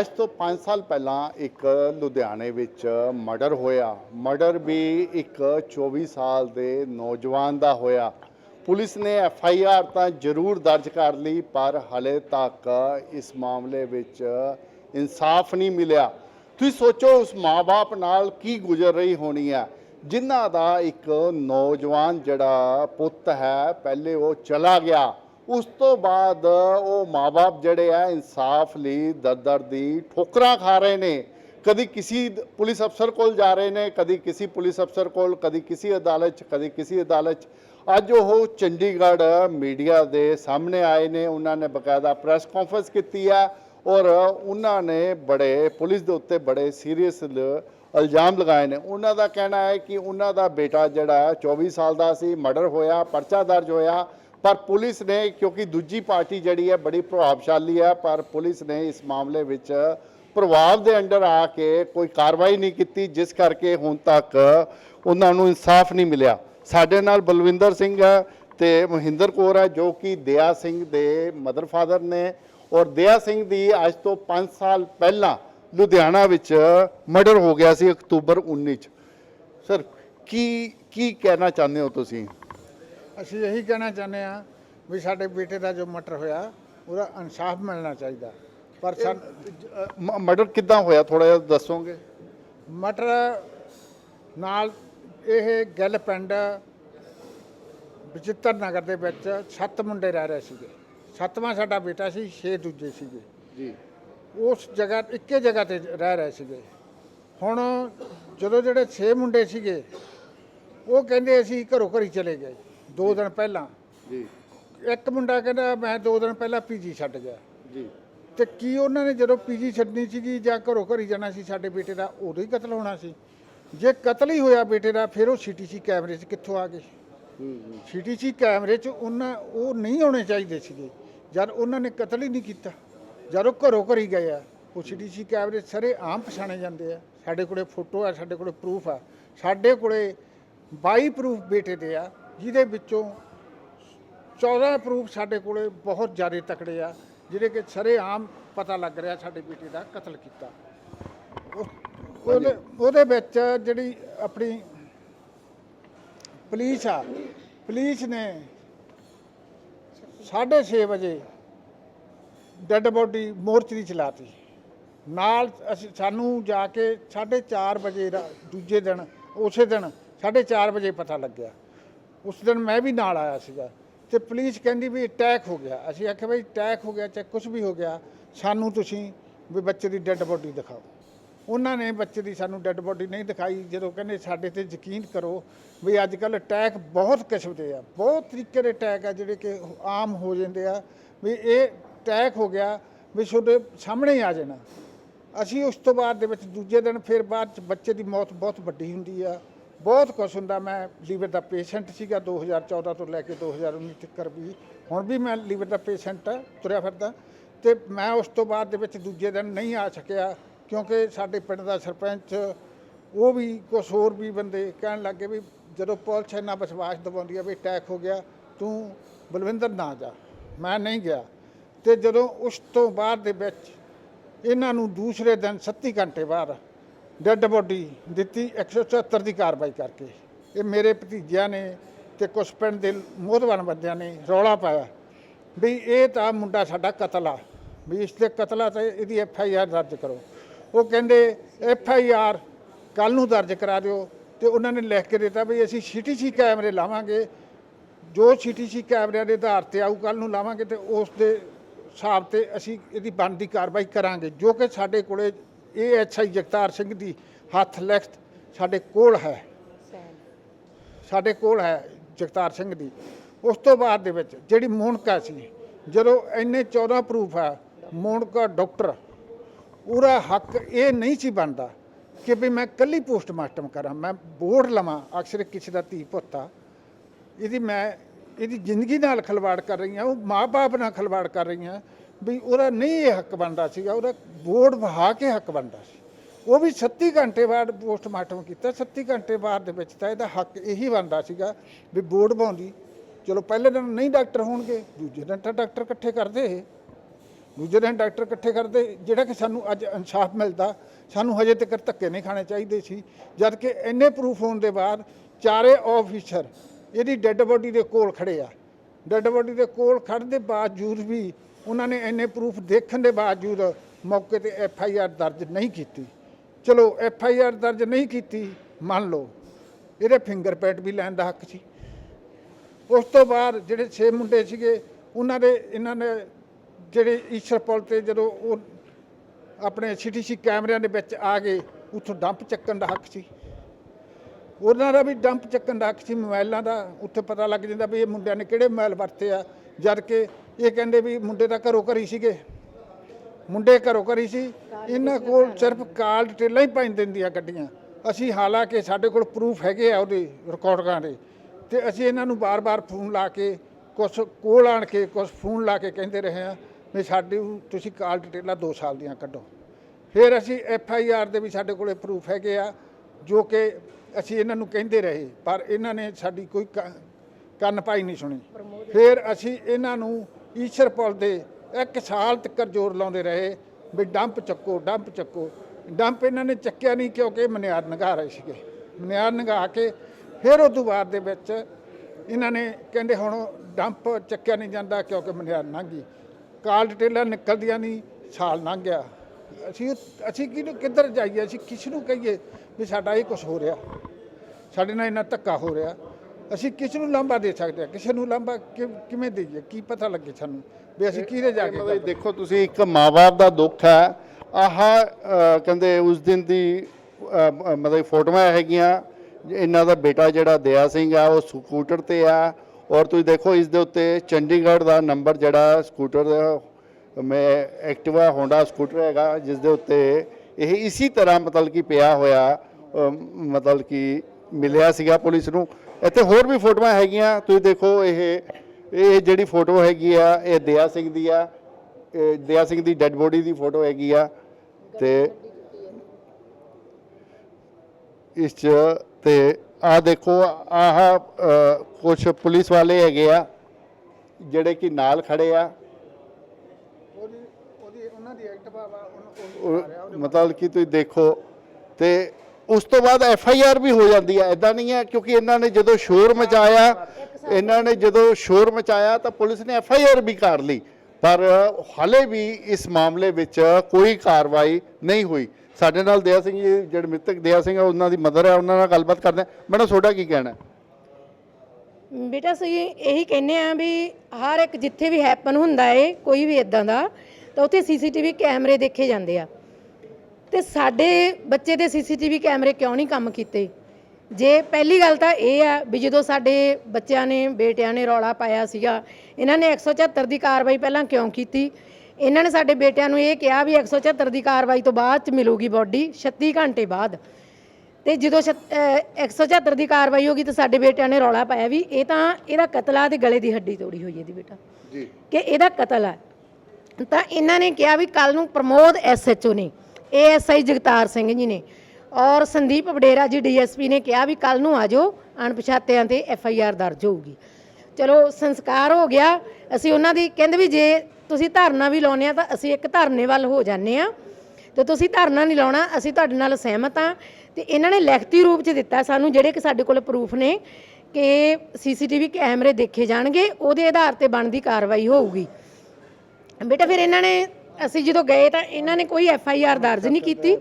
ਅੱਜ ਤੋਂ 5 ਸਾਲ ਪਹਿਲਾਂ ਇੱਕ ਲੁਧਿਆਣੇ ਵਿੱਚ ਮਰਡਰ ਹੋਇਆ। ਮਰਡਰ ਵੀ ਇੱਕ 24 ਸਾਲ ਦੇ ਨੌਜਵਾਨ ਦਾ ਹੋਇਆ। ਪੁਲਿਸ ਨੇ ਐਫ ਆਈ ਆਰ ਤਾਂ ਜ਼ਰੂਰ ਦਰਜ ਕਰ ਲਈ, ਪਰ ਹਲੇ ਤੱਕ ਇਸ ਮਾਮਲੇ ਵਿੱਚ ਇਨਸਾਫ ਨਹੀਂ ਮਿਲਿਆ। ਤੁਸੀਂ ਸੋਚੋ, ਉਸ ਮਾਂ-ਬਾਪ ਨਾਲ ਕੀ ਗੁਜ਼ਰ ਰਹੀ ਹੋਣੀ ਹੈ? ਜਿਨ੍ਹਾਂ ਦਾ ਇੱਕ ਨੌਜਵਾਨ ਜਿਹੜਾ ਪੁੱਤ ਹੈ, ਪਹਿਲੇ ਉਹ ਚਲਾ ਗਿਆ। ਉਸ ਤੋਂ ਬਾਅਦ ਉਹ ਮਾਪੇ ਜਿਹੜੇ ਆ, ਇਨਸਾਫ ਲਈ ਦਰ-ਦਰ ਦੀ ਠੋਕਰਾਂ ਖਾ ਰਹੇ ਨੇ। ਕਦੀ ਕਿਸੇ ਪੁਲਿਸ ਅਫਸਰ ਕੋਲ ਜਾ ਰਹੇ ਨੇ, ਕਦੀ ਕਿਸੇ ਪੁਲਿਸ ਅਫਸਰ ਕੋਲ, ਕਦੀ ਕਿਸੇ ਅਦਾਲਤ 'ਚ, ਕਦੀ ਕਿਸੇ ਅਦਾਲਤ 'ਚ। ਅੱਜ ਉਹ ਚੰਡੀਗੜ੍ਹ ਮੀਡੀਆ ਦੇ ਸਾਹਮਣੇ ਆਏ ਨੇ। ਉਹਨਾਂ ਨੇ ਬਕਾਇਦਾ ਪ੍ਰੈਸ ਕਾਨਫਰੰਸ ਕੀਤੀ ਹੈ ਔਰ ਉਹਨਾਂ ਨੇ ਬੜੇ, ਪੁਲਿਸ ਦੇ ਉੱਤੇ ਬੜੇ ਸੀਰੀਅਸ ਇਲਜ਼ਾਮ ਲਗਾਏ ਨੇ। ਉਹਨਾਂ ਦਾ ਕਹਿਣਾ ਹੈ ਕਿ ਉਹਨਾਂ ਦਾ ਬੇਟਾ ਜਿਹੜਾ ਹੈ 24 ਸਾਲ ਦਾ ਸੀ, ਮਰਡਰ ਹੋਇਆ, ਪਰਚਾ ਦਰਜ ਹੋਇਆ। ਪਰ ਪੁਲਿਸ ਨੇ, ਕਿਉਂਕਿ ਦੂਜੀ ਪਾਰਟੀ ਜਿਹੜੀ ਹੈ ਬੜੀ ਪ੍ਰਭਾਵਸ਼ਾਲੀ ਹੈ, ਪਰ ਪੁਲਿਸ ਨੇ ਇਸ ਮਾਮਲੇ ਵਿੱਚ ਪ੍ਰਭਾਵ ਦੇ ਅੰਡਰ ਆ ਕੇ ਕੋਈ ਕਾਰਵਾਈ ਨਹੀਂ ਕੀਤੀ, ਜਿਸ ਕਰਕੇ ਹੁਣ ਤੱਕ ਉਹਨਾਂ ਨੂੰ ਇਨਸਾਫ ਨਹੀਂ ਮਿਲਿਆ। ਸਾਡੇ ਨਾਲ ਬਲਵਿੰਦਰ ਸਿੰਘ ਹੈ ਤੇ ਮਹਿੰਦਰ ਕੌਰ ਹੈ, ਜੋ ਕਿ ਦਿਆ ਸਿੰਘ ਦੇ ਮਦਰ ਫਾਦਰ ਨੇ ਔਰ ਦਿਆ ਸਿੰਘ ਦੀ ਅੱਜ ਤੋਂ 5 ਸਾਲ ਪਹਿਲਾਂ ਲੁਧਿਆਣਾ ਵਿੱਚ ਮਰਡਰ ਹੋ ਗਿਆ ਸੀ ਅਕਤੂਬਰ 19 ਚ। ਸਰ, ਕੀ ਕੀ ਕਹਿਣਾ ਚਾਹੁੰਦੇ ਹੋ ਤੁਸੀਂ? ਅਸੀਂ ਇਹੀ ਕਹਿਣਾ ਚਾਹੁੰਦੇ ਆ ਵੀ ਸਾਡੇ ਬੇਟੇ ਦਾ ਜੋ ਮਟਰ ਹੋਇਆ ਉਹਦਾ ਇਨਸਾਫ ਮਿਲਣਾ ਚਾਹੀਦਾ। ਪਰ ਮਰਡਰ ਕਿੱਦਾਂ ਹੋਇਆ? ਥੋੜਾ ਜਿਹਾ ਦੱਸੋਗੇ? ਮਟਰ ਨਾਲ ਇਹ ਗਿੱਲ ਪਿੰਡ ਬਚਿੱਤਰ ਨਗਰ ਦੇ ਵਿੱਚ ਸੱਤ ਮੁੰਡੇ ਰਹਿ ਰਹੇ ਸੀਗੇ। ਸੱਤਵਾਂ ਸਾਡਾ ਬੇਟਾ ਸੀ ਛੇ ਦੂਜੇ ਸੀਗੇ। ਜੀ। ਉਸ ਜਗ੍ਹਾ ਇੱਕੇ ਜਗ੍ਹਾ ਤੇ ਰਹਿ ਰਹੇ ਸੀਗੇ। ਹੁਣ ਜਦੋਂ ਜਿਹੜੇ 6 ਮੁੰਡੇ ਸੀਗੇ ਉਹ ਕਹਿੰਦੇ ਅਸੀਂ ਘਰੋਂ ਘਰੀ ਚਲੇ ਗਏ। ਦੋ ਦਿਨ ਪਹਿਲਾਂ। ਜੀ। ਇੱਕ ਮੁੰਡਾ ਕਹਿੰਦਾ ਮੈਂ ਦੋ ਦਿਨ ਪਹਿਲਾਂ ਪੀਜੀ ਛੱਡ ਗਿਆ। ਜੀ। ਤੇ ਕੀ ਉਹਨਾਂ ਨੇ ਜਦੋਂ ਪੀਜੀ ਛੱਡਣੀ ਸੀਗੀ ਜਾਂ ਘਰੋਂ ਘਰੀ ਜਾਣਾ ਸੀ ਸਾਡੇ ਬੇਟੇ ਦਾ ਉਦੋਂ ਹੀ ਕਤਲ ਹੋਣਾ ਸੀ। ਜੇ ਕਤਲ ਹੀ ਹੋਇਆ ਬੇਟੇ ਦਾ ਫਿਰ ਉਹ ਸੀਟੀਸੀ ਕੈਮਰੇ 'ਚ ਕਿੱਥੋਂ ਆ ਗਏ? ਹੂੰ ਸੀਟੀਸੀ ਕੈਮਰੇ 'ਚ ਉਹਨਾਂ ਉਹ ਨਹੀਂ ਆਉਣੇ ਚਾਹੀਦੇ ਸੀਗੇ। ਜਦ ਉਹਨਾਂ ਨੇ ਕਤਲ ਹੀ ਨਹੀਂ ਕੀਤਾ ਜਦ ਉਹ ਘਰੋਂ ਘਰੀ ਗਏ ਆ ਉਹ ਸੀਟੀਸੀ ਕੈਮਰੇ ਸਾਰੇ ਆਮ ਪਛਾਣੇ ਜਾਂਦੇ ਆ। ਸਾਡੇ ਕੋਲੇ ਫੋਟੋ ਆ ਸਾਡੇ ਕੋਲੇ ਪ੍ਰੂਫ ਆ। ਸਾਡੇ ਕੋਲੇ 22 ਪ੍ਰੂਫ ਬੇਟੇ ਦੇ ਆ। ਜਿਹਦੇ ਵਿੱਚੋਂ 14 ਪ੍ਰੂਫ ਸਾਡੇ ਕੋਲੇ ਬਹੁਤ ਜ਼ਿਆਦਾ ਤਕੜੇ ਆ, ਜਿਹੜੇ ਕਿ ਸਾਰੇ ਆਮ ਪਤਾ ਲੱਗ ਰਿਹਾ ਸਾਡੇ ਬੇਟੇ ਦਾ ਕਤਲ ਕੀਤਾ। ਉਹਦੇ ਉਹਦੇ ਵਿੱਚ ਜਿਹੜੀ ਆਪਣੀ ਪੁਲਿਸ ਆ, ਪੁਲਿਸ ਨੇ 6:30 ਵਜੇ ਡੈੱਡ ਬੋਡੀ ਮੋਰਚਰੀ ਚਲਾਤੀ ਨਾਲ ਅਸੀਂ ਸਾਨੂੰ ਜਾ ਕੇ 4:30 ਵਜੇ ਰਾ- ਦੂਜੇ ਦਿਨ, ਉਸੇ ਦਿਨ 4:30 ਵਜੇ ਪਤਾ ਲੱਗਿਆ। ਉਸ ਦਿਨ ਮੈਂ ਵੀ ਨਾਲ ਆਇਆ ਸੀਗਾ ਤੇ ਪੁਲਿਸ ਕਹਿੰਦੀ ਵੀ ਅਟੈਕ ਹੋ ਗਿਆ। ਅਸੀਂ ਆਖਿਆ ਬਈ ਅਟੈਕ ਹੋ ਗਿਆ ਚਾਹੇ ਕੁਝ ਵੀ ਹੋ ਗਿਆ, ਸਾਨੂੰ ਤੁਸੀਂ ਵੀ ਬੱਚੇ ਦੀ ਡੈੱਡ ਬੋਡੀ ਦਿਖਾਓ। ਉਹਨਾਂ ਨੇ ਬੱਚੇ ਦੀ ਸਾਨੂੰ ਡੈੱਡ ਬੋਡੀ ਨਹੀਂ ਦਿਖਾਈ, ਜਦੋਂ ਕਹਿੰਦੇ ਸਾਡੇ ਤੇ ਯਕੀਨ ਕਰੋ ਵੀ ਅੱਜ ਕੱਲ ਅਟੈਕ ਬਹੁਤ ਕਿਸਮ ਦੇ ਆ, ਬਹੁਤ ਤਰੀਕੇ ਦੇ ਅਟੈਕ ਆ ਜਿਹੜੇ ਕਿ ਆਮ ਹੋ ਜਾਂਦੇ ਆ, ਵੀ ਇਹ ਅਟੈਕ ਹੋ ਗਿਆ ਵੀ ਤੁਹਾਡੇ ਸਾਹਮਣੇ ਹੀ ਆ ਜਾਣਾ। ਅਸੀਂ ਉਸ ਤੋਂ ਬਾਅਦ ਦੇ ਵਿੱਚ ਦੂਜੇ ਦਿਨ ਫਿਰ ਬਾਅਦ ਚ ਬੱਚੇ ਦੀ ਮੌਤ ਬਹੁਤ ਵੱਡੀ ਹੁੰਦੀ ਆ। ਬਹੁਤ ਕੁਛ ਹੁੰਦਾ। ਮੈਂ ਲੀਵਰ ਦਾ ਪੇਸ਼ੈਂਟ ਸੀਗਾ 2014 ਤੋਂ ਲੈ ਕੇ 2019 ਤੱਕ ਵੀ। ਹੁਣ ਵੀ ਮੈਂ ਲੀਵਰ ਦਾ ਪੇਸ਼ੈਂਟ ਆ ਤੁਰਿਆ ਫਿਰਦਾ। ਤੇ ਮੈਂ ਉਸ ਤੋਂ ਬਾਅਦ ਦੇ ਵਿੱਚ ਦੂਜੇ ਦਿਨ ਨਹੀਂ ਆ ਸਕਿਆ, ਕਿਉਂਕਿ ਸਾਡੇ ਪਿੰਡ ਦਾ ਸਰਪੰਚ, ਉਹ ਵੀ ਕੁਛ ਹੋਰ ਵੀ ਬੰਦੇ ਕਹਿਣ ਲੱਗੇ ਵੀ ਜਦੋਂ ਪੁਲਿਸ ਇੰਨਾ ਵਿਸ਼ਵਾਸ ਦਿਵਾਉਂਦੀ ਆ ਵੀ ਅਟੈਕ ਹੋ ਗਿਆ, ਤੂੰ ਬਲਵਿੰਦਰ ਨਾ ਜਾ। ਮੈਂ ਨਹੀਂ ਗਿਆ। ਤੇ ਜਦੋਂ ਉਸ ਤੋਂ ਬਾਅਦ ਦੇ ਵਿੱਚ ਇਹਨਾਂ ਨੂੰ ਦੂਸਰੇ ਦਿਨ 37 ਘੰਟੇ ਬਾਅਦ ਡੈੱਡ ਬੋਡੀ ਦਿੱਤੀ 174 ਦੀ ਕਾਰਵਾਈ ਕਰਕੇ। ਇਹ ਮੇਰੇ ਭਤੀਜਿਆਂ ਨੇ ਤੇ ਕੁਛ ਪਿੰਡ ਦੇ ਮੋਹਤਵਾਨ ਬੰਦਿਆਂ ਨੇ ਰੌਲਾ ਪਾਇਆ ਵੀ ਇਹ ਤਾਂ ਮੁੰਡਾ ਸਾਡਾ ਕਤਲ ਆ, ਵੀ ਇਸ ਤੇ ਕਤਲਾ ਆ ਤੇ ਇਹਦੀ ਐਫ ਆਈ ਆਰ ਦਰਜ ਕਰੋ। ਉਹ ਕਹਿੰਦੇ, ਐਫ ਆਈ ਆਰ ਕੱਲ ਨੂੰ ਦਰਜ ਕਰਾ ਦਿਓ ਤੇ ਉਹਨਾਂ ਨੇ ਲਿਖ ਕੇ ਦਿੱਤਾ ਵੀ ਅਸੀਂ ਸੀਟੀਸੀ ਕੈਮਰੇ ਲਾਵਾਂਗੇ। ਜੋ ਸੀਟੀਸੀ ਕੈਮਰਿਆਂ ਦੇ ਆਧਾਰ ਤੇ ਆਊ ਕੱਲ ਨੂੰ ਲਾਵਾਂਗੇ ਤੇ ਉਸ ਦੇ ਹਿਸਾਬ ਤੇ ਅਸੀਂ ਇਹਦੀ ਬਣਦੀ ਕਾਰਵਾਈ ਕਰਾਂਗੇ, ਜੋ ਕਿ ਸਾਡੇ ਕੋਲੇ ਇਹ ਐਸਆਈ ਜਗਤਾਰ ਸਿੰਘ ਦੀ ਹੱਥ ਲਿਖਤ ਸਾਡੇ ਕੋਲ ਹੈ। ਸਾਡੇ ਕੋਲ ਹੈ ਜਗਤਾਰ ਸਿੰਘ ਦੀ। ਉਸ ਤੋਂ ਬਾਅਦ ਦੇ ਵਿੱਚ ਜਿਹੜੀ ਮੋਨਕਾ ਸੀ, ਜਦੋਂ ਇੰਨੇ 14 ਪ੍ਰੂਫ ਹੈ, ਮੋਨਕਾ ਡਾਕਟਰ, ਉਹਦਾ ਹੱਕ ਇਹ ਨਹੀਂ ਸੀ ਬਣਦਾ ਕਿ ਵੀ ਮੈਂ ਕੱਲੀ ਪੋਸਟਮਾਰਟਮ ਕਰਾਂ, ਮੈਂ ਬੋਰਡ ਲਵਾਂ, ਅਕਸਰ ਕਿਸੇ ਦਾ ਧੀ ਪੁੱਤ ਇਹਦੀ ਮੈਂ, ਇਹਦੀ ਜ਼ਿੰਦਗੀ ਨਾਲ ਖਲਵਾੜ ਕਰ ਰਹੀ ਹਾਂ ਉਹ ਮਾਪੇ ਨਾਲ ਖਲਵਾੜ ਕਰ ਰਹੀ ਹਾਂ ਵੀ ਉਹਦਾ ਨਹੀਂ ਇਹ ਹੱਕ ਬਣਦਾ ਸੀਗਾ, ਉਹਦਾ ਬੋਰਡ ਵਹਾ ਕੇ ਹੱਕ ਬਣਦਾ ਸੀ। ਉਹ ਵੀ 37 ਘੰਟੇ ਬਾਅਦ ਪੋਸਟਮਾਰਟਮ ਕੀਤਾ 37 ਘੰਟੇ ਬਾਅਦ ਦੇ ਵਿੱਚ ਤਾਂ ਇਹਦਾ ਹੱਕ ਇਹੀ ਬਣਦਾ ਸੀਗਾ ਵੀ ਬੋਰਡ ਪਾਉਂਦੀ। ਚਲੋ ਪਹਿਲੇ ਦਿਨ ਨਹੀਂ ਡਾਕਟਰ ਹੋਣਗੇ, ਦੂਜੇ ਦਿਨ ਤਾਂ ਡਾਕਟਰ ਇਕੱਠੇ ਕਰਦੇ ਇਹ। ਦੂਜੇ ਦਿਨ ਡਾਕਟਰ ਇਕੱਠੇ ਕਰਦੇ, ਜਿਹੜਾ ਕਿ ਸਾਨੂੰ ਅੱਜ ਇਨਸਾਫ ਮਿਲਦਾ, ਸਾਨੂੰ ਹਜੇ ਤੱਕ ਧੱਕੇ ਨਹੀਂ ਖਾਣੇ ਚਾਹੀਦੇ ਸੀ ਜਦ ਕਿ ਇੰਨੇ ਪ੍ਰੂਫ ਹੋਣ ਦੇ ਬਾਅਦ ਚਾਰੇ ਆਫੀਸਰ ਇਹਦੀ ਡੈੱਡ ਬੋਡੀ ਦੇ ਕੋਲ ਖੜੇ ਆ। ਡੈੱਡ ਬੋਡੀ ਦੇ ਕੋਲ ਖੜ੍ਹਨ ਦੇ ਬਾਵਜੂਦ ਵੀ ਉਹਨਾਂ ਨੇ ਇੰਨੇ ਪ੍ਰੂਫ ਦੇਖਣ ਦੇ ਬਾਵਜੂਦ ਮੌਕੇ ਤੇ ਐਫ ਆਈ ਆਰ ਦਰਜ ਨਹੀਂ ਕੀਤੀ। ਚਲੋ ਐਫ ਆਈ ਆਰ ਦਰਜ ਨਹੀਂ ਕੀਤੀ, ਮੰਨ ਲਓ, ਇਹਦੇ ਫਿੰਗਰਪ੍ਰਿੰਟ ਵੀ ਲੈਣ ਦਾ ਹੱਕ ਸੀ। ਉਸ ਤੋਂ ਬਾਅਦ ਜਿਹੜੇ 6 ਮੁੰਡੇ ਸੀਗੇ, ਉਹਨਾਂ ਦੇ, ਇਹਨਾਂ ਨੇ ਜਿਹੜੇ ਈਸ਼ਰਪੁਲ ਤੇ ਜਦੋਂ ਉਹ ਆਪਣੇ ਸੀਟੀਸੀ ਕੈਮਰਿਆਂ ਦੇ ਵਿੱਚ ਆ ਗਏ, ਉੱਥੋਂ ਡੰਪ ਚੱਕਣ ਦਾ ਹੱਕ ਸੀ। ਉਹਨਾਂ ਦਾ ਵੀ ਡੰਪ ਚੱਕਣ ਦਾ ਹੱਕ ਸੀ ਮੋਬਾਈਲਾਂ ਦਾ, ਉੱਥੇ ਪਤਾ ਲੱਗ ਜਾਂਦਾ ਵੀ ਇਹ ਮੁੰਡਿਆਂ ਨੇ ਕਿਹੜੇ ਮੋਬਾਈਲ ਵਰਤੇ ਆ, ਜਦ ਕਿ ਇਹ ਕਹਿੰਦੇ ਵੀ ਮੁੰਡੇ ਤਾਂ ਘਰੋਂ ਘਰੀ ਸੀਗੇ। ਮੁੰਡੇ ਘਰੋਂ ਘਰੀ ਸੀ। ਇਹਨਾਂ ਕੋਲ ਸਿਰਫ ਕਾਲ ਡਿਟੇਲਾਂ ਹੀ ਪਾਈ ਦਿੰਦੀਆਂ ਗੱਡੀਆਂ। ਅਸੀਂ ਹਾਲਾਂਕਿ ਸਾਡੇ ਕੋਲ ਪ੍ਰੂਫ ਹੈਗੇ ਆ ਉਹਦੇ ਰਿਕਾਰਡਾਂ ਦੇ। ਤੇ ਅਸੀਂ ਇਹਨਾਂ ਨੂੰ ਬਾਰ-ਬਾਰ ਫੋਨ ਲਾ ਕੇ ਕੁਛ ਕੋਲ ਆਣ ਕੇ ਕੁਛ ਫੋਨ ਲਾ ਕੇ ਕਹਿੰਦੇ ਰਹੇ ਆ ਵੀ ਸਾਡੀ ਤੁਸੀਂ ਕਾਲ ਡਿਟੇਲਾਂ 2 ਸਾਲ ਦੀਆਂ ਕੱਢੋ। ਫਿਰ ਅਸੀਂ ਐਫ ਆਈ ਆਰ ਦੇ ਵੀ ਸਾਡੇ ਕੋਲੇ ਪ੍ਰੂਫ ਹੈਗੇ ਆ ਜੋ ਕਿ ਅਸੀਂ ਇਹਨਾਂ ਨੂੰ ਕਹਿੰਦੇ ਰਹੇ ਪਰ ਇਹਨਾਂ ਨੇ ਸਾਡੀ ਕੋਈ ਕੰਨ ਪਾਈ ਨਹੀਂ ਸੁਣੀ। ਫਿਰ ਅਸੀਂ ਇਹਨਾਂ ਨੂੰ ਈਸ਼ਰਪੁਲ ਦੇ ਇੱਕ ਸਾਲ ਤੱਕ ਜ਼ੋਰ ਲਾਉਂਦੇ ਰਹੇ ਵੀ ਡੰਪ ਚੱਕੋ ਡੰਪ ਚੱਕੋ। ਡੰਪ ਇਹਨਾਂ ਨੇ ਚੱਕਿਆ ਨਹੀਂ ਕਿਉਂਕਿ ਮਨਿਆਰ ਨਗਾ ਰਹੇ ਸੀਗੇ। ਮਨਿਆਰ ਨਗਾ ਕੇ ਫਿਰ ਉਹ ਦੁਬਾਰ ਦੇ ਵਿੱਚ ਇਹਨਾਂ ਨੇ ਕਹਿੰਦੇ ਹੁਣ ਡੰਪ ਚੱਕਿਆ ਨਹੀਂ ਜਾਂਦਾ ਕਿਉਂਕਿ ਮਨਿਆਰ ਲੰਘ ਕਾਲ ਡਿਟੇਲਾਂ ਨਿਕਲਦੀਆਂ ਨਹੀਂ, ਸਾਲ ਲੰਘ ਗਿਆ। ਅਸੀਂ ਅਸੀਂ ਕਿਹਨੂੰ, ਕਿੱਧਰ ਜਾਈਏ? ਅਸੀਂ ਕਿਸ ਨੂੰ ਕਹੀਏ ਵੀ ਸਾਡਾ ਇਹ ਕੁਝ ਹੋ ਰਿਹਾ। ਸਾਡੇ ਨਾਲ ਇੰਨਾ ਧੱਕਾ ਹੋ ਰਿਹਾ। ਅਸੀਂ ਕਿਸ ਨੂੰ ਲਾਂਭਾ ਦੇ ਸਕਦੇ ਹਾਂ? ਕਿਸੇ ਨੂੰ ਲਾਂਭਾ ਕਿਵੇਂ ਦੇਈਏ? ਕੀ ਪਤਾ ਲੱਗੇ ਸਾਨੂੰ ਵੀ ਅਸੀਂ ਕਿਹਦੇ ਜਾ ਕੇ ਦੇਖੋ ਤੁਸੀਂ ਇੱਕ ਮਾਂ-ਬਾਪ ਦਾ ਦੁੱਖ ਹੈ। ਆਹ ਕਹਿੰਦੇ ਉਸ ਦਿਨ ਦੀ ਮਤਲਬ ਫੋਟੋਆਂ ਹੈਗੀਆਂ। ਇਹਨਾਂ ਦਾ ਬੇਟਾ ਜਿਹੜਾ ਦਇਆ ਸਿੰਘ ਆ ਉਹ ਸਕੂਟਰ ਤੇ ਆ। ਔਰ ਤੁਸੀਂ ਦੇਖੋ ਇਸ ਦੇ ਉੱਤੇ ਚੰਡੀਗੜ੍ਹ ਦਾ ਨੰਬਰ ਜਿਹੜਾ ਸਕੂਟਰ ਦਾ ਮੈਂ ਐਕਟਿਵਾ ਹੋਂਡਾ ਸਕੂਟਰ ਹੈਗਾ ਜਿਸ ਦੇ ਉੱਤੇ ਇਹ ਇਸੀ ਤਰ੍ਹਾਂ ਮਤਲਬ ਕਿ ਪਿਆ ਹੋਇਆ ਮਤਲਬ ਕਿ ਮਿਲਿਆ ਸੀਗਾ ਪੁਲਿਸ ਨੂੰ। ਇੱਥੇ ਹੋਰ ਵੀ ਫੋਟੋਆਂ ਹੈਗੀਆਂ ਤੁਸੀਂ ਦੇਖੋ ਇਹ ਇਹ ਜਿਹੜੀ ਫੋਟੋ ਹੈਗੀ ਆ ਇਹ ਦਇਆ ਸਿੰਘ ਦੀ ਆ ਇਹ ਦਇਆ ਸਿੰਘ ਦੀ ਡੈੱਡ ਬੋਡੀ ਦੀ ਫੋਟੋ ਹੈਗੀ ਆ ਤੇ ਇਸ 'ਚ ਤੇ ਆ ਦੇਖੋ ਆਹ ਕੁਝ ਪੁਲਿਸ ਵਾਲੇ ਹੈਗੇ ਆ ਜਿਹੜੇ ਕਿ ਨਾਲ ਖੜੇ ਆ। ਮਤਲਬ ਕਿ ਤੁਸੀਂ ਦੇਖੋ ਤੇ ਉਸ ਤੋਂ ਬਾਅਦ ਐਫ ਆਈ ਆਰ ਵੀ ਹੋ ਜਾਂਦੀ ਹੈ ਐਦਾਂ ਨਹੀਂ ਹੈ ਕਿਉਂਕਿ ਇਹਨਾਂ ਨੇ ਜਦੋਂ ਸ਼ੋਰ ਮਚਾਇਆ, ਇਹਨਾਂ ਨੇ ਜਦੋਂ ਸ਼ੋਰ ਮਚਾਇਆ ਤਾਂ ਪੁਲਿਸ ਨੇ ਐਫ ਆਈ ਆਰ ਵੀ ਕਰ ਲਈ। ਪਰ ਹਾਲੇ ਵੀ ਇਸ ਮਾਮਲੇ ਵਿੱਚ ਕੋਈ ਕਾਰਵਾਈ ਨਹੀਂ ਹੋਈ। ਸਾਡੇ ਨਾਲ ਦਇਆ ਸਿੰਘ ਜੀ, ਜਿਹੜੇ ਮ੍ਰਿਤਕ ਦਇਆ ਸਿੰਘ ਉਹਨਾਂ ਦੀ ਮਦਰ ਹੈ ਉਹਨਾਂ ਨਾਲ ਗੱਲਬਾਤ ਕਰਦੇ ਮੈਡਮ, ਤੁਹਾਡਾ ਕੀ ਕਹਿਣਾ? ਹੈ ਬੇਟਾ, ਅਸੀਂ ਇਹੀ ਕਹਿੰਨੇ ਆ ਵੀ ਹਰ ਇੱਕ ਜਿੱਥੇ ਵੀ ਹੈਪਨ ਹੁੰਦਾ ਏ, ਕੋਈ ਵੀ ਇਦਾਂ ਦਾ, ਤਾਂ ਉੱਥੇ ਸੀਸੀਟੀਵੀ ਕੈਮਰੇ ਦੇਖੇ ਜਾਂਦੇ ਆ। ਤੇ ਸਾਡੇ ਬੱਚੇ ਦੇ ਸੀਸੀਟੀਵੀ ਕੈਮਰੇ ਕਿਉਂ ਨਹੀਂ ਕੰਮ ਕੀਤੇ? ਜੇ ਪਹਿਲੀ ਗੱਲ ਤਾਂ ਇਹ ਆ ਵੀ ਜਦੋਂ ਸਾਡੇ ਬੱਚਿਆਂ ਨੇ ਬੇਟਿਆਂ ਨੇ ਰੌਲਾ ਪਾਇਆ ਸੀਗਾ ਇਹਨਾਂ ਨੇ 174 ਦੀ ਕਾਰਵਾਈ ਪਹਿਲਾਂ ਕਿਉਂ ਕੀਤੀ? ਇਹਨਾਂ ਨੇ ਸਾਡੇ ਬੇਟਿਆਂ ਨੂੰ ਇਹ ਕਿਹਾ ਵੀ 174 ਦੀ ਕਾਰਵਾਈ ਤੋਂ ਬਾਅਦ ਚ ਮਿਲੂਗੀ ਬੋਡੀ 36 ਘੰਟੇ ਬਾਅਦ। ਤੇ ਜਦੋਂ ਛਤ- ਅਹ 174 ਦੀ ਕਾਰਵਾਈ ਹੋ ਗਈ ਤਾਂ ਸਾਡੇ ਬੇਟਿਆਂ ਨੇ ਰੌਲਾ ਪਾਇਆ ਵੀ ਇਹ ਤਾਂ ਇਹਦਾ ਕਤਲ ਆ ਤੇ ਗਲੇ ਦੀ ਹੱਡੀ ਤੋੜੀ ਹੋਈ ਇਹਦੀ ਬੇਟਾ। ਜੀ। ਕਿ ਇਹਦਾ ਕਤਲ ਆ। ਤਾਂ ਇਹਨਾਂ ਨੇ ਕਿਹਾ ਵੀ ਕੱਲ ਨੂੰ ਪ੍ਰਮੋਦ ਐਸਐਚਓ ਨੇ ਏਐਸਆਈ ਜਗਤਾਰ ਸਿੰਘ ਜੀ ਨੇ। ਔਰ ਸੰਦੀਪ ਵਡੇਰਾ ਜੀ ਡੀਐਸਪੀ ਨੇ ਕਿਹਾ ਵੀ ਕੱਲ ਨੂੰ ਆਜੋ ਅਣਪਛਾਤਿਆਂ ਤੇ ਐਫਆਈਆਰ ਦਰਜ ਹੋਊਗੀ। ਚਲੋ ਸੰਸਕਾਰ ਹੋ ਗਿਆ। ਅਸੀਂ ਉਹਨਾਂ ਦੀ ਕਹਿੰਦੇ ਵੀ ਜੇ ਤੁਸੀਂ ਧਰਨਾ ਵੀ ਲਾਉਂਦੇ ਆ ਤਾਂ ਅਸੀਂ ਇੱਕ ਧਰਨੇ ਵੱਲ ਹੋ ਜਾਂਦੇ ਆ। ਤੇ ਤੁਸੀਂ ਧਰਨਾ ਨਹੀਂ ਲਾਉਣਾ, ਅਸੀਂ ਤੁਹਾਡੇ ਨਾਲ ਸਹਿਮਤ ਆ। ਤੇ ਇਹਨਾਂ ਨੇ ਲਿਖਤੀ ਰੂਪ ਚ ਦਿੱਤਾ ਸਾਨੂੰ, ਜਿਹੜੇ ਕਿ ਸਾਡੇ ਕੋਲ ਪ੍ਰੂਫ ਨੇ ਕਿ ਸੀਸੀਟੀਵੀ ਕੈਮਰੇ ਦੇਖੇ ਜਾਣਗੇ, ਉਹਦੇ ਆਧਾਰ ਤੇ ਬਣਦੀ ਕਾਰਵਾਈ ਹੋਊਗੀ। ਬੇਟਾ ਫਿਰ ਇਹਨਾਂ ਨੇ ਅਸੀਂ ਜਦੋਂ ਗਏ ਤਾਂ ਇਹਨਾਂ ਨੇ ਕੋਈ ਐਫ ਆਈ ਆਰ ਦਰਜ ਨਹੀਂ ਕੀਤੀ।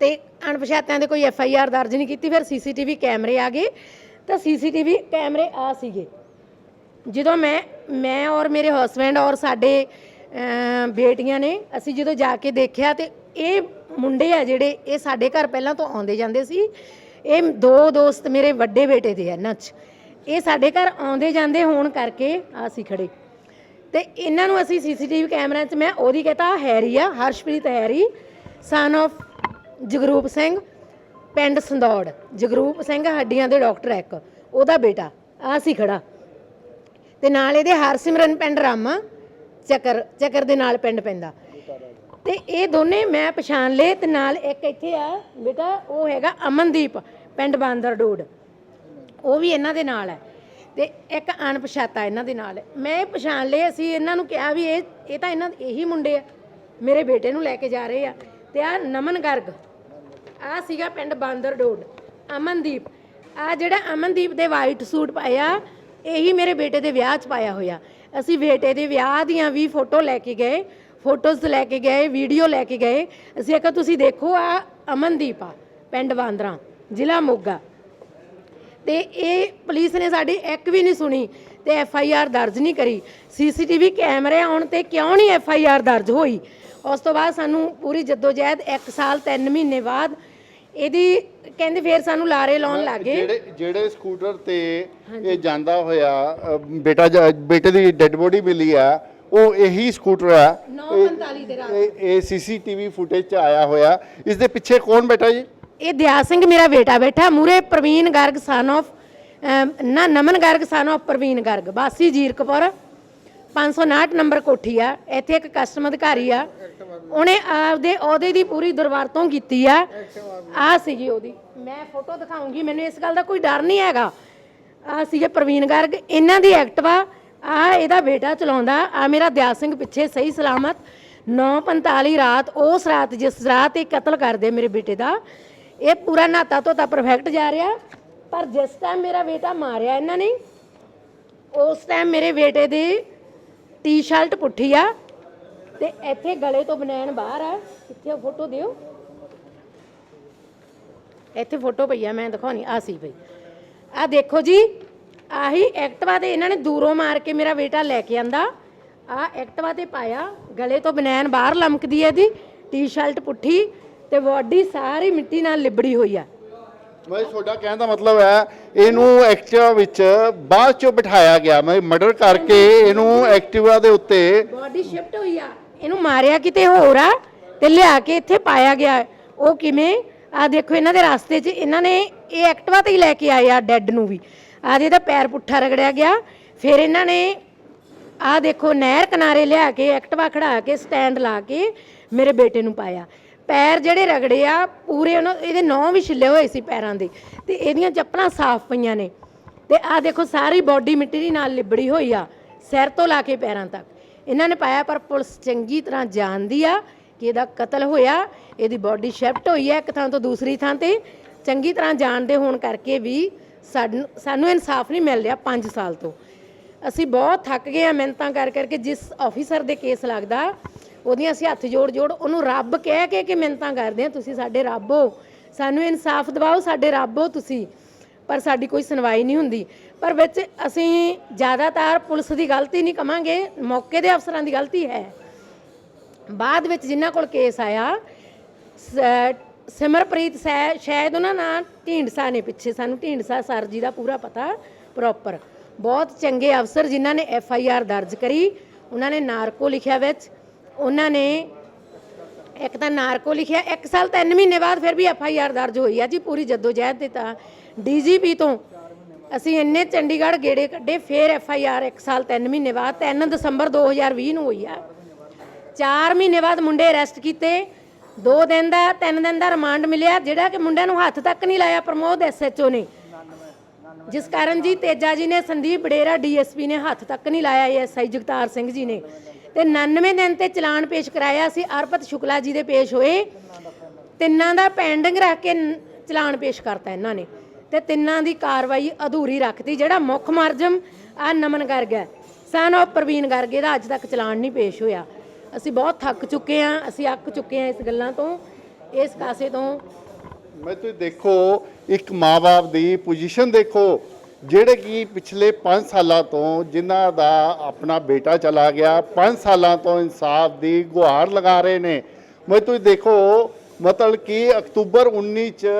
ਤੇ ਅਣਪਛਾਤਿਆਂ ਦੇ ਕੋਈ ਐਫ ਆਈ ਆਰ ਦਰਜ ਨਹੀਂ ਕੀਤੀ, ਫਿਰ ਸੀਸੀਟੀਵੀ ਕੈਮਰੇ ਆ ਗਏ। ਤਾਂ ਸੀਸੀਟੀਵੀ ਕੈਮਰੇ ਆ ਸੀਗੇ। ਜਦੋਂ ਮੈਂ ਮੈਂ ਔਰ ਮੇਰੇ ਹਸਬੰਡ ਔਰ ਸਾਡੇ ਬੇਟੀਆਂ ਨੇ ਅਸੀਂ ਜਦੋਂ ਜਾ ਕੇ ਦੇਖਿਆ ਤੇ ਇਹ ਮੁੰਡੇ ਆ ਜਿਹੜੇ ਇਹ ਸਾਡੇ ਘਰ ਪਹਿਲਾਂ ਤੋਂ ਆਉਂਦੇ ਜਾਂਦੇ ਸੀ। ਇਹ ਦੋ ਦੋਸਤ ਮੇਰੇ ਵੱਡੇ ਬੇਟੇ ਦੇ ਆ ਇਹਨਾਂ 'ਚ ਇਹ ਸਾਡੇ ਘਰ ਆਉਂਦੇ ਜਾਂਦੇ ਹੋਣ ਕਰਕੇ ਆ ਸੀ ਖੜੇ। ਤੇ ਇਹਨਾਂ ਨੂੰ ਅਸੀਂ ਸੀਸੀਟੀਵੀ ਕੈਮਰਿਆਂ 'ਚ, ਮੈਂ ਉਹਦੀ ਕਹਤਾ ਹੈਰੀ ਆ, Harshpreet Harry son of Jagroop Singh, ਪਿੰਡ ਸੰਦੌੜ। ਜਗਰੂਪ ਸਿੰਘ ਹੱਡੀਆਂ ਦੇ ਡਾਕਟਰ ਆ ਇੱਕ, ਉਹਦਾ ਬੇਟਾ ਆ ਸੀ ਖੜਾ ਤੇ ਨਾਲ ਇਹਦੇ ਹਰਸਿਮਰਨ ਪਿੰਡ ਰਾਮਾ, ਚੱਕਰ ਚੱਕਰ ਦੇ ਨਾਲ ਪਿੰਡ ਪੈਂਦਾ। ਤੇ ਇਹ ਦੋਨੇ ਮੈਂ ਪਛਾਣ ਲਏ ਤੇ ਨਾਲ ਇੱਕ ਇੱਥੇ ਆ, ਬੇਟਾ, ਉਹ ਹੈਗਾ ਅਮਨਦੀਪ, ਪਿੰਡ ਬਾਂਦਰ ਡੋਡ ਉਹ ਵੀ ਇਹਨਾਂ ਦੇ ਨਾਲ ਹੈ। ਤੇ ਇੱਕ ਅਣਪਛਾਤਾ ਇਹਨਾਂ ਦੇ ਨਾਲ। ਮੈਂ ਇਹ ਪਛਾਣ ਲਏ, ਅਸੀਂ ਇਹਨਾਂ ਨੂੰ ਕਿਹਾ ਵੀ ਇਹ ਇਹ ਤਾਂ ਇਹਨਾਂ, ਇਹੀ ਮੁੰਡੇ ਆ, ਮੇਰੇ ਬੇਟੇ ਨੂੰ ਲੈ ਕੇ ਜਾ ਰਹੇ ਆ। ਤੇ ਆ ਨਮਨ ਗਰਗ ਆ ਸੀਗਾ ਪਿੰਡ ਬਾਂਦਰ ਡੋਡ, ਅਮਨਦੀਪ। ਆ ਜਿਹੜਾ ਅਮਨਦੀਪ ਦੇ ਵਾਈਟ ਸੂਟ ਪਾਇਆ, ਇਹੀ ਮੇਰੇ ਬੇਟੇ ਦੇ ਵਿਆਹ 'ਚ ਪਾਇਆ ਹੋਇਆ। ਅਸੀਂ ਬੇਟੇ ਦੇ ਵਿਆਹ ਦੀਆਂ ਵੀ ਫੋਟੋ ਲੈ ਕੇ ਗਏ, ਫੋਟੋਜ਼ ਲੈ ਕੇ ਗਏ, ਵੀਡੀਓ ਲੈ ਕੇ ਗਏ। ਅਸੀਂ ਕਿਹਾ ਤੁਸੀਂ ਦੇਖੋ ਆ ਅਮਨਦੀਪ ਆ, ਪਿੰਡ ਬਾਂਦਰਾ, ਜ਼ਿਲ੍ਹਾ ਮੋਗਾ। ਤੇ ਇਹ ਪੁਲਿਸ ਨੇ ਸਾਡੀ ਇੱਕ ਵੀ ਨਹੀਂ ਸੁਣੀ ਤੇ ਐਫ ਆਈ ਆਰ ਦਰਜ ਨਹੀਂ ਕਰੀ। ਸੀਸੀਟੀਵੀ ਕੈਮਰੇ ਆਉਣ ਤੇ ਕਿਉਂ ਨਹੀਂ ਐਫ ਆਈ ਆਰ ਦਰਜ ਹੋਈ? ਉਸ ਤੋਂ ਬਾਅਦ ਸਾਨੂੰ ਪੂਰੀ ਜਦੋਜਹਿਦ 1 ਸਾਲ 3 ਮਹੀਨੇ ਬਾਅਦ ਇਹਦੀ ਕਹਿੰਦੇ ਫੇਰ ਸਾਨੂੰ ਲਾਰੇ ਲਾਉਣ ਲੱਗੇ। ਜਿਹੜੇ ਜਿਹੜੇ ਸਕੂਟਰ ਤੇ ਇਹ ਜਾਂਦਾ ਹੋਇਆ ਬੇਟਾ ਬੇਟੇ ਦੀ ਡੈੱਡ ਬੋਡੀ ਮਿਲੀ ਆ ਉਹ ਇਹੀ ਸਕੂਟਰ ਆ। 9:45 ਦੇ ਰਾਤ ਇਹ ਇਹ ਸੀਸੀਟੀਵੀ ਫੁਟੇਜ ਚ ਆਇਆ ਹੋਇਆ। ਇਸ ਦੇ ਪਿੱਛੇ ਕੌਣ ਬੈਠਾ ਜੀ? ਇਹ ਦਿਆ ਸਿੰਘ ਮੇਰਾ ਬੇਟਾ ਬੈਠਾ ਮੂਰੇ ਪ੍ਰਵੀਨ ਗਰਗ ਸਨ of ਨਾ, ਨਮਨ ਗਰਗ ਸਨ of ਪ੍ਰਵੀਨ ਗਰਗ ਬਾਸੀ ਜੀਰਕਪੁਰ 559 ਨੰਬਰ ਕੋਠੀ ਆ, ਇੱਥੇ ਇੱਕ ਕਸਟਮ ਅਧਿਕਾਰੀ ਆ। ਉਹਨੇ ਆਪਦੇ ਅਹੁਦੇ ਦੀ ਪੂਰੀ ਦੁਰਵਰਤੋਂ ਕੀਤੀ ਆ। ਆ ਸੀਗੀ ਉਹਦੀ। ਮੈਂ ਫੋਟੋ ਦਿਖਾਉਂਗੀ, ਮੈਨੂੰ ਇਸ ਗੱਲ ਦਾ ਕੋਈ ਡਰ ਨਹੀਂ ਹੈਗਾ। ਆ ਸੀਗੇ ਪ੍ਰਵੀਨ ਗਰਗ, ਇਹਨਾਂ ਦੀ ਐਕਟਵਾ ਆ ਇਹਦਾ ਬੇਟਾ ਚਲਾਉਂਦਾ, ਆ ਮੇਰਾ ਦਿਆ ਸਿੰਘ ਪਿੱਛੇ, ਸਹੀ ਸਲਾਮਤ। 9:45 ਰਾਤ, ਉਸ ਰਾਤ, ਜਿਸ ਰਾਤ ਇਹ ਕਤਲ ਕਰਦੇ ਮੇਰੇ ਬੇਟੇ ਦਾ ਇਹ ਪੂਰਾ ਨਾਤਾ ਧੋਤਾ ਪਰਫੈਕਟ ਜਾ ਰਿਹਾ। ਪਰ ਜਿਸ ਟਾਈਮ ਮੇਰਾ ਬੇਟਾ ਮਾਰਿਆ ਇਹਨਾਂ ਨੇ, ਉਸ ਟਾਈਮ ਮੇਰੇ ਬੇਟੇ ਦੀ ਟੀ-ਸ਼ਰਟ ਪੁੱਠੀ ਆ ਤੇ ਇੱਥੇ ਗਲੇ ਤੋਂ ਬਨੈਣ ਬਾਹਰ ਆ। ਕਿੱਥੇ ਫੋਟੋ ਦਿਓ। ਇੱਥੇ ਫੋਟੋ ਪਈ ਆ, ਮੈਂ ਦਿਖਾਉਣੀ, ਆ ਸੀ ਪਈ। ਆ ਦੇਖੋ ਜੀ, ਆਹੀ ਐਕਟਵਾ ਤੇ ਇਹਨਾਂ ਨੇ ਦੂਰੋਂ ਮਾਰ ਕੇ ਮੇਰਾ ਬੇਟਾ ਲੈ ਕੇ ਆਂਦਾ। ਆ ਐਕਟਵਾ ਤੇ ਪਾਇਆ, ਗਲੇ ਤੋਂ ਬਨੈਣ ਬਾਹਰ ਲਮਕਦੀ ਹੈ ਇਹਦੀ ਟੀ-ਸ਼ਰਟ ਪੁੱਠੀ। ਤੇ ਬਾਡੀ ਸਾਰੀ ਮਿੱਟੀ ਨਾਲ ਲਿਬੜੀ ਹੋਈ ਆ। ਮੈਂ ਤੁਹਾਡਾ ਕਹਿਣ ਦਾ ਮਤਲਬ ਹੈ ਇਹਨੂੰ ਐਕਟਿਵਾ ਵਿੱਚ ਬਾਅਦ ਚੋਂ ਬਿਠਾਇਆ ਗਿਆ। ਮੈਂ ਮਰਡਰ ਕਰਕੇ ਇਹਨੂੰ ਐਕਟਿਵਾ ਦੇ ਉੱਤੇ ਬਾਡੀ ਸ਼ਿਫਟ ਹੋਈ ਆ। ਇਹਨੂੰ ਮਾਰਿਆ ਕਿਤੇ ਹੋਰ ਆ ਤੇ ਲਿਆ ਕੇ ਇੱਥੇ ਪਾਇਆ ਗਿਆ। ਉਹ ਕਿਵੇਂ? ਆ ਦੇਖੋ ਇਹਨਾਂ ਦੇ ਰਸਤੇ 'ਚ ਇਹਨਾਂ ਨੇ ਇਹ ਐਕਟਿਵਾ ਤੇ ਹੀ ਲੈ ਕੇ ਆਏ ਆ ਡੈੱਡ ਨੂੰ ਵੀ। ਆ ਇਹਦਾ ਪੈਰ ਪੁੱਠਾ ਰਗੜਿਆ ਗਿਆ। ਫਿਰ ਇਹਨਾਂ ਨੇ ਆ ਦੇਖੋ ਨਹਿਰ ਕਿਨਾਰੇ ਲਿਆ ਕੇ ਐਕਟਿਵਾ ਖੜਾ ਕੇ ਸਟੈਂਡ ਲਾ ਕੇ ਮੇਰੇ ਬੇਟੇ ਨੂੰ ਪਾਇਆ। ਪੈਰ ਜਿਹੜੇ ਰਗੜੇ ਆ, ਪੂਰੇ ਉਹਨਾਂ ਇਹਦੇ ਨੌਂ ਵੀ ਛਿੱਲੇ ਹੋਏ ਸੀ ਪੈਰਾਂ ਦੇ। ਤੇ ਇਹਦੀਆਂ ਚੱਪਲਾਂ ਸਾਫ਼ ਪਈਆਂ ਨੇ। ਤੇ ਆ ਦੇਖੋ, ਸਾਰੀ ਬਾਡੀ ਮਿੱਟੀ ਦੀ ਨਾਲ ਲਿਬੜੀ ਹੋਈ ਆ, ਸਿਰ ਤੋਂ ਲਾ ਕੇ ਪੈਰਾਂ ਤੱਕ। ਇਹਨਾਂ ਨੇ ਪਾਇਆ, ਪਰ ਪੁਲਿਸ ਚੰਗੀ ਤਰ੍ਹਾਂ ਜਾਣਦੀ ਆ ਕਿ ਇਹਦਾ ਕਤਲ ਹੋਇਆ, ਇਹਦੀ ਬਾਡੀ ਸ਼ਿਫਟ ਹੋਈ ਹੈ ਇੱਕ ਥਾਂ ਤੋਂ ਦੂਸਰੀ ਥਾਂ ਤੇ। ਚੰਗੀ ਤਰ੍ਹਾਂ ਜਾਣਦੇ ਹੋਣ ਕਰਕੇ ਵੀ ਸਾਨੂੰ ਸਾਨੂੰ ਇਨਸਾਫ ਨਹੀਂ ਮਿਲ ਰਿਹਾ 5 ਸਾਲ ਤੋਂ। ਅਸੀਂ ਬਹੁਤ ਥੱਕ ਗਏ ਆ ਮਿਹਨਤਾਂ ਕਰ ਕਰਕੇ ਜਿਸ ਆਫੀਸਰ ਦੇ ਕੇਸ ਲੱਗਦਾ ਉਹਦੀਆਂ ਅਸੀਂ ਹੱਥ ਜੋੜ ਜੋੜ ਉਹਨੂੰ ਰੱਬ ਕਹਿ ਕੇ ਕਿ ਮਿਹਨਤਾਂ ਕਰਦੇ ਆ ਤੁਸੀਂ ਸਾਡੇ ਰੱਬ ਹੋ। ਸਾਨੂੰ ਇਨਸਾਫ ਦਿਵਾਓ, ਸਾਡੇ ਰੱਬ ਹੋ ਤੁਸੀਂ। ਪਰ ਸਾਡੀ ਕੋਈ ਸੁਣਵਾਈ ਨਹੀਂ ਹੁੰਦੀ। ਪਰ ਵਿੱਚ ਅਸੀਂ ਜ਼ਿਆਦਾਤਰ ਪੁਲਿਸ ਦੀ ਗਲਤੀ ਨਹੀਂ ਕਵਾਂਗੇ, ਮੌਕੇ ਦੇ ਅਫਸਰਾਂ ਦੀ ਗਲਤੀ ਹੈ। ਬਾਅਦ ਵਿੱਚ ਜਿਨ੍ਹਾਂ ਕੋਲ ਕੇਸ ਆਇਆ, ਸ- ਸਿਮਰਪ੍ਰੀਤ ਸੈ, ਸ਼ਾਇਦ ਉਹਨਾਂ ਨਾਲ ਢੀਂਡਸਾ ਨੇ ਪਿੱਛੇ, ਸਾਨੂੰ ਢੀਂਡਸਾ ਸਰ ਜੀ ਦਾ ਪੂਰਾ ਪਤਾ ਪ੍ਰੋਪਰ ਬਹੁਤ ਚੰਗੇ ਅਫਸਰ ਜਿਨ੍ਹਾਂ ਨੇ ਐਫ ਆਈ ਆਰ ਦਰਜ ਕਰੀ, ਉਹਨਾਂ ਨੇ ਨਾਰਕੋ ਲਿਖਿਆ ਵਿੱਚ। ਉਹਨਾਂ ਨੇ ਇੱਕ ਤਾਂ ਨਾਰਕੋ ਲਿਖਿਆ, ਇੱਕ ਸਾਲ ਤਿੰਨ ਮਹੀਨੇ ਬਾਅਦ ਫਿਰ ਵੀ ਐਫ ਆਈ ਆਰ ਦਰਜ ਹੋਈ ਆ ਜੀ, ਪੂਰੀ ਜਦੋਜਹਿਦ ਤੇ। ਤਾਂ ਡੀਜੀਪੀ ਤੋਂ ਅਸੀਂ ਇੰਨੇ ਚੰਡੀਗੜ੍ਹ ਗੇੜੇ ਕੱਢੇ, ਫਿਰ ਐਫ ਆਈ ਆਰ ਇੱਕ ਸਾਲ ਤਿੰਨ ਮਹੀਨੇ ਬਾਅਦ 3 ਦਸੰਬਰ 2020 ਨੂੰ ਹੋਈ ਆ। 4 ਮਹੀਨੇ ਬਾਅਦ ਮੁੰਡੇ ਅਰੈਸਟ ਕੀਤੇ 2 ਦਿਨ ਦਾ 3 ਦਿਨ ਦਾ ਰਿਮਾਂਡ ਮਿਲਿਆ, ਜਿਹੜਾ ਕਿ ਮੁੰਡਿਆਂ ਨੂੰ ਹੱਥ ਤੱਕ ਨਹੀਂ ਲਾਇਆ, ਪ੍ਰਮੋਦ ਐਸਐਚਓ ਨੇ। ਜਿਸ ਕਾਰਨ ਜੀ ਤੇਜਾ ਜੀ ਨੇ ਸੰਦੀਪ ਬੜੇਰਾ ਡੀਐਸਪੀ ਨੇ ਹੱਥ ਤੱਕ ਨਹੀਂ ਲਾਇਆ ਐਸਆਈ ਜਗਤਾਰ ਸਿੰਘ ਜੀ ਨੇ। ਤੇ 99 ਦਿਨ ਤੇ ਚਲਾਨ ਪੇਸ਼ ਕਰਾਇਆ ਸੀ, ਅਰਪਤ ਸ਼ੁਕਲਾ ਜੀ ਦੇ ਪੇਸ਼ ਹੋਏ। ਤਿੰਨਾਂ ਦਾ ਪੈਂਡਿੰਗ ਰੱਖ ਕੇ ਚਲਾਨ ਪੇਸ਼ ਕਰਤਾ ਇਹਨਾਂ ਨੇ। ਤੇ ਤਿੰਨਾਂ ਦੀ ਕਾਰਵਾਈ ਅਧੂਰੀ ਰੱਖਤੀ, ਜਿਹੜਾ ਮੁੱਖ ਮੁਲਜ਼ਮ ਆ ਨਮਨ ਗਰਗ ਹੈ। ਸਨ ਆਫ ਪ੍ਰਵੀਨ ਗਰਗ, ਇਹਦਾ ਅੱਜ ਤੱਕ ਚਲਾਨ ਨਹੀਂ ਪੇਸ਼ ਹੋਇਆ। ਅਸੀਂ ਬਹੁਤ ਥੱਕ ਚੁੱਕੇ ਆ ਅਸੀਂ ਅੱਕ ਚੁੱਕੇ ਆ ਇਸ ਗੱਲਾਂ ਤੋਂ, ਇਸ ਕਾਸੇ ਤੋਂ। ਮੈਂ ਤੁਸੀਂ ਦੇਖੋ, ਇੱਕ ਮਾਪੇ ਦੀ ਪੋਜੀਸ਼ਨ ਦੇਖੋ। ਜਿਹੜੇ ਕਿ ਪਿਛਲੇ 5 ਸਾਲਾਂ ਤੋਂ ਜਿਨ੍ਹਾਂ ਦਾ ਆਪਣਾ ਬੇਟਾ ਚਲਾ ਗਿਆ 5 ਸਾਲਾਂ ਤੋਂ ਇਨਸਾਫ ਦੀ ਗੁਹਾਰ ਲਗਾ ਰਹੇ ਨੇ। ਮੈਂ ਤੁਸੀਂ ਦੇਖੋ, ਮਤਲਬ ਕਿ ਅਕਤੂਬਰ 19 ਚ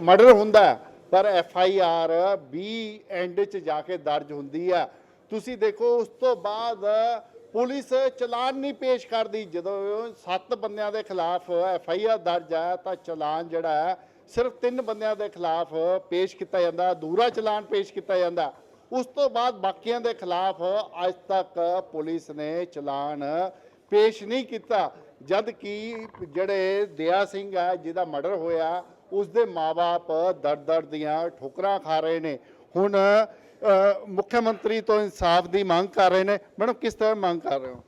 ਮਰਡਰ ਹੁੰਦਾ ਪਰ ਐਫ ਆਈ ਆਰ 20 ਐਂਡ ਚ ਜਾ ਕੇ ਦਰਜ ਹੁੰਦੀ ਆ ਤੁਸੀਂ ਦੇਖੋ, ਉਸ ਤੋਂ ਬਾਅਦ ਪੁਲਿਸ ਚਲਾਨ ਨਹੀਂ ਪੇਸ਼ ਕਰਦੀ। ਜਦੋਂ ਸੱਤ ਬੰਦਿਆਂ ਦੇ ਖਿਲਾਫ ਐਫ ਆਈ ਆਰ ਦਰਜ ਹੈ, ਤਾਂ ਚਲਾਨ ਜਿਹੜਾ ਹੈ ਸਿਰਫ ਤਿੰਨ ਬੰਦਿਆਂ ਦੇ ਖਿਲਾਫ ਪੇਸ਼ ਕੀਤਾ ਜਾਂਦਾ, ਅਧੂਰਾ ਚਲਾਨ ਪੇਸ਼ ਕੀਤਾ ਜਾਂਦਾ। ਉਸ ਤੋਂ ਬਾਅਦ ਬਾਕੀਆਂ ਦੇ ਖਿਲਾਫ ਅੱਜ ਤੱਕ ਪੁਲਿਸ ਨੇ ਚਲਾਨ ਪੇਸ਼ ਨਹੀਂ ਕੀਤਾ। ਜਦ ਕਿ ਜਿਹੜੇ ਦਿਆ ਸਿੰਘ ਹੈ ਜਿਹਦਾ ਮਰਡਰ ਹੋਇਆ, ਉਸ ਦੇ ਮਾਪੇ ਦਰਦ ਦਰਦ ਦੀਆਂ ਠੋਕਰਾਂ ਖਾ ਰਹੇ ਨੇ। ਹੁਣ ਮੁੱਖ ਮੰਤਰੀ ਤੋਂ ਇਨਸਾਫ ਦੀ ਮੰਗ ਕਰ ਰਹੇ ਨੇ। ਮੈਡਮ, ਕਿਸ ਤਰ੍ਹਾਂ ਮੰਗ ਕਰ ਰਹੇ ਹੋ?